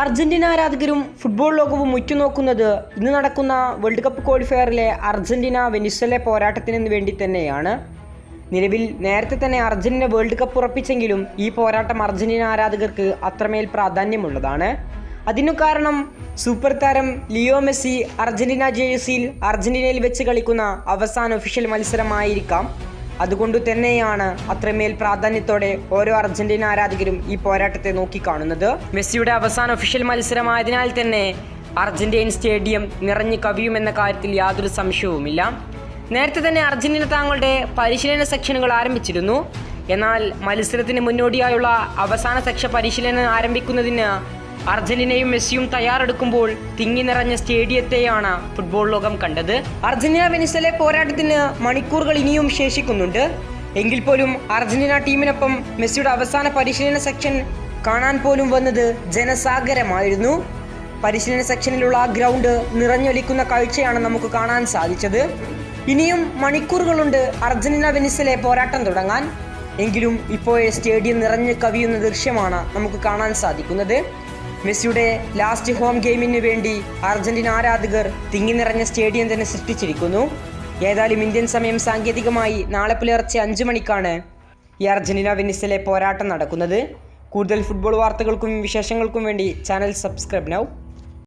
Argentina ആരാധകരും football ലോകവും ഉറ്റുനോക്കുന്നത് ഇന്ന് നടക്കുന്ന വേൾഡ് കപ്പ് ക്വാളിഫയറിലെ അർജന്റീന വെനിസ്വലെ പോരാട്ടത്തിന് വേണ്ടി തന്നെയാണ്. നിലവിൽ നേരത്തെ തന്നെ അർജന്റീന വേൾഡ് കപ്പ് ഉറപ്പിച്ചെങ്കിലും ഈ പോരാട്ടം അർജന്റീന ആരാധകർക്ക് അത്രമേൽ പ്രാധാന്യമുള്ളതാണ്. അതിനു കാരണം സൂപ്പർ താരം ലിയോ മെസ്സി അർജന്റീന ജേഴ്സിയിൽ അർജന്റീനയിൽ വെച്ച് കളിക്കുന്ന അവസാന ഒഫീഷ്യൽ മത്സരമായിരിക്കാം. അതുകൊണ്ട് തന്നെയാണ് അത്രമേൽ പ്രാധാന്യത്തോടെ ഓരോ അർജന്റീന ആരാധകരും ഈ പോരാട്ടത്തെ നോക്കിക്കാണുന്നത്. മെസ്സിയുടെ അവസാന ഒഫീഷ്യൽ മത്സരമായതിനാൽ തന്നെ അർജന്റീൻ സ്റ്റേഡിയം നിറഞ്ഞു കവിയുമെന്ന കാര്യത്തിൽ യാതൊരു സംശയവുമില്ല. നേരത്തെ തന്നെ അർജന്റീന താങ്കളുടെ പരിശീലന സെക്ഷനുകൾ ആരംഭിച്ചിരുന്നു. എന്നാൽ മത്സരത്തിന് മുന്നോടിയായുള്ള അവസാന സെക്ഷ പരിശീലനം ആരംഭിക്കുന്നതിന് അർജന്റീനയും മെസ്സിയും തയ്യാറെടുക്കുമ്പോൾ തിങ്ങി നിറഞ്ഞ സ്റ്റേഡിയത്തെയാണ് ഫുട്ബോൾ ലോകം കണ്ടത്. അർജന്റീന വെനിസലെ പോരാട്ടത്തിന് മണിക്കൂറുകൾ ഇനിയും ശേഷിക്കുന്നുണ്ട്. എങ്കിൽ പോലും അർജന്റീന ടീമിനൊപ്പം മെസ്സിയുടെ അവസാന പരിശീലന സെക്ഷൻ കാണാൻ പോലും വന്നത് ജനസാഗരമായിരുന്നു. പരിശീലന സെക്ഷനിലുള്ള ആ ഗ്രൗണ്ട് നിറഞ്ഞൊലിക്കുന്ന കാഴ്ചയാണ് നമുക്ക് കാണാൻ സാധിച്ചത്. ഇനിയും മണിക്കൂറുകളുണ്ട് അർജന്റീന വെനിസലെ പോരാട്ടം തുടങ്ങാൻ. എങ്കിലും ഇപ്പോഴേ സ്റ്റേഡിയം നിറഞ്ഞു കവിയുന്ന ദൃശ്യമാണ് നമുക്ക് കാണാൻ സാധിക്കുന്നത്. മെസ്സിയുടെ ലാസ്റ്റ് ഹോം ഗെയിമിന് വേണ്ടി അർജന്റീന ആരാധകർ തിങ്ങി നിറഞ്ഞ സ്റ്റേഡിയം തന്നെ സൃഷ്ടിച്ചിരിക്കുന്നു. ഏതായാലും ഇന്ത്യൻ സമയം സാങ്കേതികമായി നാളെ പുലർച്ചെ അഞ്ച് മണിക്കാണ് ഈ അർജന്റീന വെനിസിലെ പോരാട്ടം നടക്കുന്നത്. കൂടുതൽ ഫുട്ബോൾ വാർത്തകൾക്കും വിശേഷങ്ങൾക്കും വേണ്ടി ചാനൽ സബ്സ്ക്രൈബ് നൗ